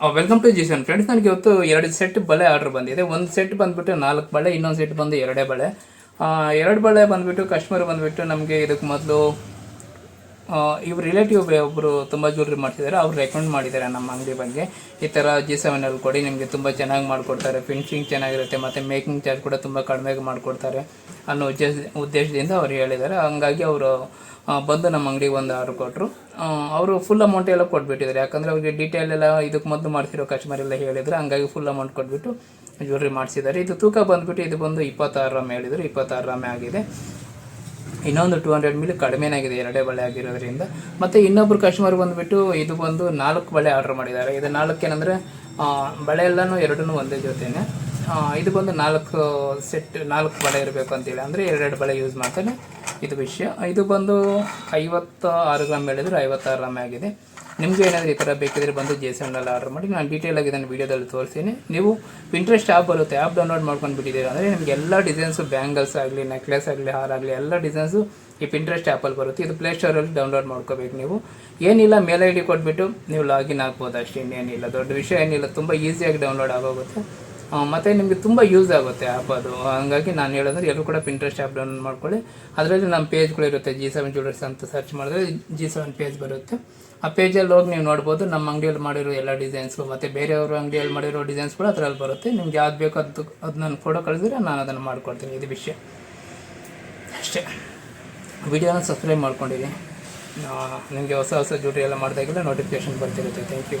Welcome to ಜೀಸನ್ friends ನನಗೆ ಇವತ್ತು ಎರಡು ಸೆಟ್ ಬಳೆ ಆರ್ಡರ್ ಬಂದಿದೆ. ಒಂದು ಸೆಟ್ ಬಂದ್ಬಿಟ್ಟು ನಾಲ್ಕು ಬಳೆ, ಇನ್ನೊಂದು ಸೆಟ್ ಬಂದು ಎರಡೇ ಬಳೆ. ಎರಡು ಬಳೆ ಬಂದ್ಬಿಟ್ಟು ಕಸ್ಟಮರ್ ಬಂದ್ಬಿಟ್ಟು ನಮಗೆ ಇದಕ್ಕೆ ಮೊದಲು ಇವ್ರ ರಿಲೇಟಿವ್ ಒಬ್ಬರು ತುಂಬ ಜ್ಯುವೆಲ್ರಿ ಮಾಡ್ತಿದ್ದಾರೆ ಅವ್ರು ರೆಕಮೆಂಡ್ ಮಾಡಿದ್ದಾರೆ ನಮ್ಮ ಅಂಗಡಿ ಬಗ್ಗೆ. ಈ ಥರ ಜಿ ಸೆವೆನಲ್ಲಿ ಕೊಡಿ, ನಿಮಗೆ ತುಂಬ ಚೆನ್ನಾಗಿ ಮಾಡಿಕೊಡ್ತಾರೆ. ಫಿನಿಶಿಂಗ್ ಚೆನ್ನಾಗಿರುತ್ತೆ, ಮತ್ತು ಮೇಕಿಂಗ್ ಚಾರ್ಜ್ ಕೂಡ ತುಂಬ ಕಡಿಮೆಗೆ ಮಾಡಿಕೊಡ್ತಾರೆ ಅನ್ನೋ ಉದ್ದೇಶ, ಉದ್ದೇಶದಿಂದ ಅವ್ರು ಹೇಳಿದ್ದಾರೆ. ಹಂಗಾಗಿ ಅವರು ಬಂದು ನಮ್ಮ ಅಂಗಡಿಗೆ ಒಂದು ಆರ್ಡರ್ ಕೊಟ್ಟರು ಅವರು ಫುಲ್ ಅಮೌಂಟ್ ಎಲ್ಲ ಕೊಟ್ಬಿಟ್ಟಿದ್ದಾರೆ. ಯಾಕಂದರೆ ಅವ್ರಿಗೆ ಡೀಟೇಲ್ ಎಲ್ಲ ಇದಕ್ಕೆ ಮೊದಲು ಮಾಡಿಸಿರೋ ಕಸ್ಟಮರ್ ಎಲ್ಲ ಹೇಳಿದ್ರು. ಹಂಗಾಗಿ ಫುಲ್ ಅಮೌಂಟ್ ಕೊಟ್ಬಿಟ್ಟು ಜ್ಯುವೆಲ್ರಿ ಮಾಡಿಸಿದ್ದಾರೆ. ಇದು ತೂಕ ಬಂದುಬಿಟ್ಟು ಇದು ಬಂದು ಇಪ್ಪತ್ತಾರು ರಾಮೆ ಹೇಳಿದರು ಇಪ್ಪತ್ತಾರು ರಾಮೆ ಆಗಿದೆ. ಇನ್ನೊಂದು ಟೂ ಹಂಡ್ರೆಡ್ ಮಿಲಿ ಕಡಿಮೆನಾಗಿದೆ, ಎರಡೇ ಬಳೆ ಆಗಿರೋದ್ರಿಂದ. ಮತ್ತು ಇನ್ನೊಬ್ರು ಕಸ್ಟಮರ್ ಬಂದುಬಿಟ್ಟು ಇದು ಬಂದು ನಾಲ್ಕು ಬಳೆ ಆರ್ಡರ್ ಮಾಡಿದ್ದಾರೆ. ಇದು ನಾಲ್ಕು ಏನಂದರೆ ಬಳೆ ಎಲ್ಲನೂ ಎರಡೂ ಒಂದೇ ಜೊತೆನೆ. ಇದು ಬಂದು ನಾಲ್ಕು ಸೆಟ್ ನಾಲ್ಕು ಬಳೆ ಇರಬೇಕು ಅಂತೇಳಿ. ಅಂದರೆ ಎರಡೆರಡು ಬಳೆ ಯೂಸ್ ಮಾಡ್ತಾನೆ. ಇದು ವಿಷಯ. ಇದು ಬಂದು ಐವತ್ತ ಆರು ಗ್ರಾಮ್ ಹೇಳಿದ್ರೆ ಐವತ್ತಾರು ಗ್ರಾಮ್ ಆಗಿದೆ. ನಿಮಗೆ ಏನಾದರೂ ಈ ಥರ ಬೇಕಿದ್ರೆ ಬಂದು ಜೆ ಸೆವೆನಲ್ಲಿ ಆರ್ಡರ್ ಮಾಡಿ, ನಾನು ಡೀಟೇಲ್ ಆಗಿ ಇದನ್ನು ವೀಡಿಯೋದಲ್ಲಿ ತೋರಿಸ್ತೀನಿ. ನೀವು ಇಂಟ್ರೆಸ್ಟ್ ಆ್ಯಪ್ ಬರುತ್ತೆ ಆ್ಯಪ್ ಡೌನ್ಲೋಡ್ ಮಾಡ್ಕೊಂಡು ಬಿಟ್ಟಿದ್ದೀರಾ ಅಂದರೆ ನಿಮಗೆ ಎಲ್ಲ ಡಿಸೈನ್ಸು ಬ್ಯಾಂಗಲ್ಸ್ ಆಗಲಿ ನೆಕ್ಲೆಸ್ ಆಗಲಿ, ಹಾರ ಆಗಲಿ, ಎಲ್ಲ ಡಿಸೈನ್ಸು ಈ ಪಿಂಟ್ರೆಸ್ಟ್ ಆ್ಯಪಲ್ಲಿ ಬರುತ್ತೆ. ಇದು ಪ್ಲೇಸ್ಟೋರಲ್ಲಿ ಡೌನ್ಲೋಡ್ ಮಾಡ್ಕೋಬೇಕು ನೀವು. ಏನಿಲ್ಲ, ಮೇಲ್ ಐ ಡಿ ಕೊಟ್ಬಿಟ್ಟು ನೀವು ಲಾಗಿನ್ ಆಗ್ಬೋದು ಅಷ್ಟೇ ಇನ್ನೇನಿಲ್ಲ. ದೊಡ್ಡ ವಿಷಯ ಏನಿಲ್ಲ, ತುಂಬ ಈಸಿಯಾಗಿ ಡೌನ್ಲೋಡ್ ಆಗೋಗುತ್ತೆ. ಮತ್ತೆ ನಿಮಗೆ ತುಂಬ ಯೂಸ್ ಆಗುತ್ತೆ ಆ್ಯಪ್ ಅದು. ಹಂಗಾಗಿ ನಾನು ಹೇಳೋದ್ರೆ ಎಲ್ಲರೂ ಕೂಡ ಪಿಂಟ್ರೆಸ್ಟ್ ಆ್ಯಪ್ ಡೌನ್ಲೋಡ್ ಮಾಡ್ಕೊಳ್ಳಿ. ಅದರಲ್ಲಿ ನಮ್ಮ ಪೇಜ್ಗಳಿರುತ್ತೆ ಜಿ ಸೆವೆನ್ ಜ್ಯುವೆಲರ್ಸ್ ಅಂತ ಸರ್ಚ್ ಮಾಡಿದ್ರೆ ಜಿ ಸೆವೆನ್ ಪೇಜ್ ಬರುತ್ತೆ. ಆ ಪೇಜಲ್ಲಿ ಹೋಗಿ ನೀವು ನೋಡ್ಬೋದು, ನಮ್ಮ ಅಂಗಡಿಯಲ್ಲಿ ಮಾಡಿರೋ ಎಲ್ಲ ಡಿಸೈನ್ಸ್ಗಳು ಮತ್ತು ಬೇರೆಯವ್ರ ಅಂಗಡಿಯಲ್ಲಿ ಮಾಡಿರೋ ಡಿಸೈನ್ಸ್ಗಳು ಅದರಲ್ಲಿ ಬರುತ್ತೆ. ನಿಮ್ಗೆ ಯಾವ್ದು ಬೇಕೋ ಅದು ಅದು ನಾನು ಫೋಟೋ ಕಳಿಸಿದ್ರೆ ನಾನು ಅದನ್ನು ಮಾಡ್ಕೊಡ್ತೀನಿ ಇದು ವಿಷಯ. ಅಷ್ಟೇ. ವಿಡಿಯೋನ ಸಬ್ಸ್ಕ್ರೈಬ್ ಮಾಡ್ಕೊಂಡಿರಿ. ನಿಮಗೆ ಹೊಸ ಹೊಸ ಡ್ಯೂಟಿ ಎಲ್ಲ ಮಾಡಿದಾಗೆಲ್ಲ ನೋಟಿಫಿಕೇಶನ್ ಬರ್ತಿರುತ್ತೆ. Thank you